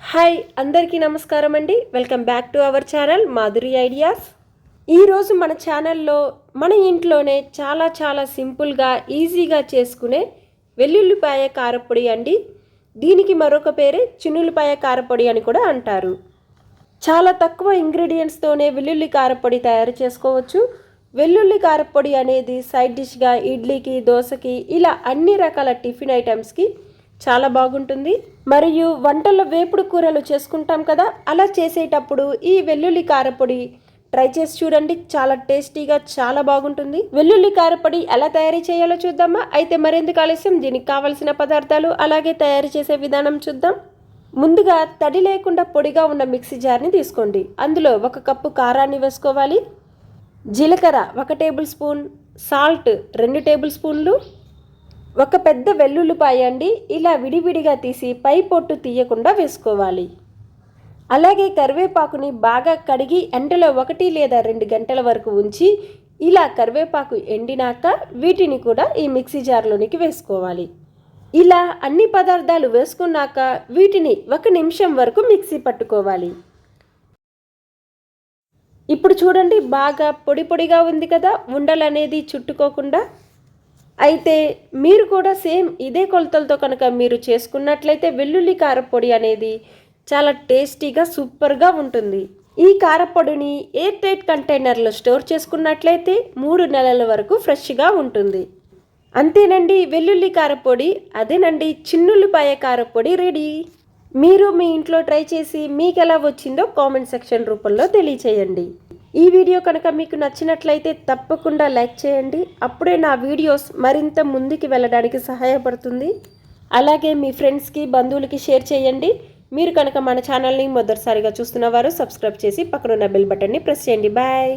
Hi అందరికీ నమస్కారం అండి. Welcome back to our channel Madhuri ideas. ఈరోజు మన ఛానల్లో మన ఇంట్లోనే చాలా చాలా సింపుల్గా ఈజీగా చేసుకునే వెల్లుల్లిపాయ కారపొడి అండి. దీనికి మరొక పేరే చిన్నుల్లిపాయ కారపొడి అని కూడా అంటారు. చాలా తక్కువ ఇంగ్రీడియంట్స్తోనే వెల్లుల్లి కారపొడి తయారు చేసుకోవచ్చు. వెల్లుల్లి కారపొడి అనేది సైడ్ డిష్గా ఇడ్లీకి దోశకి ఇలా అన్ని రకాల టిఫిన్ ఐటమ్స్కి చాలా బాగుంటుంది. మరియు వంటల్లో వేపుడు కూరలు చేసుకుంటాం కదా అలా చేసేటప్పుడు ఈ వెల్లుల్లి కారపొడి ట్రై చేసి చూడండి చాలా టేస్టీగా చాలా బాగుంటుంది. వెల్లుల్లి కారపొడి ఎలా తయారు చేయాలో చూద్దామా? అయితే మరెందుకు ఆలస్యం? దీనికి కావలసిన పదార్థాలు అలాగే తయారు చేసే విధానం చూద్దాం. ముందుగా తడి లేకుండా పొడిగా ఉన్న మిక్సీ జార్ని తీసుకోండి. అందులో ఒక కప్పు కారాన్ని వేసుకోవాలి. జీలకర్ర ఒక టేబుల్ స్పూన్ సాల్ట్ రెండు టేబుల్ స్పూన్లు ఒక పెద్ద వెల్లుల్లిపాయ అండి ఇలా విడివిడిగా తీసి పై పొట్టు తీయకుండా వేసుకోవాలి. అలాగే కరివేపాకుని బాగా కడిగి ఎండలో ఒకటి లేదా రెండు గంటల వరకు ఉంచి ఇలా కరివేపాకు ఎండినాక వీటిని కూడా ఈ మిక్సీ జార్లోనికి వేసుకోవాలి. ఇలా అన్ని పదార్థాలు వేసుకున్నాక వీటిని ఒక నిమిషం వరకు మిక్సీ పట్టుకోవాలి. ఇప్పుడు చూడండి బాగా పొడి పొడిగా ఉంది కదా ఉండలు అనేది చుట్టుకోకుండా అయితే మీరు కూడా సేమ్ ఇదే కొలతలతో కనుక మీరు చేసుకున్నట్లయితే వెల్లుల్లి కారపొడి అనేది చాలా టేస్టీగా సూపర్గా ఉంటుంది. ఈ కారపొడిని ఎయిర్ టైట్ కంటైనర్లో స్టోర్ చేసుకున్నట్లయితే మూడు నెలల వరకు ఫ్రెష్గా ఉంటుంది. అంతేనండి వెల్లుల్లి కారపొడి అదేనండి చిన్నుల్లిపాయ కారపొడి రెడీ. మీరు మీ ఇంట్లో ట్రై చేసి మీకు ఎలా వచ్చిందో కామెంట్ సెక్షన్ రూపంలో తెలియచేయండి. ఈ వీడియో కనుక మీకు నచ్చినట్లయితే తప్పకుండా లైక్ చేయండి. అప్పుడే నా వీడియోస్ మరింత ముందుకు వెళ్ళడానికి సహాయపడుతుంది. అలాగే మీ ఫ్రెండ్స్కి బంధువులకి షేర్ చేయండి. మీరు కనుక మన ఛానల్ని మొదటిసారిగా చూస్తున్న వారు సబ్స్క్రైబ్ చేసి పక్కనున్న బెల్ బటన్ని ప్రెస్ చేయండి. బాయ్!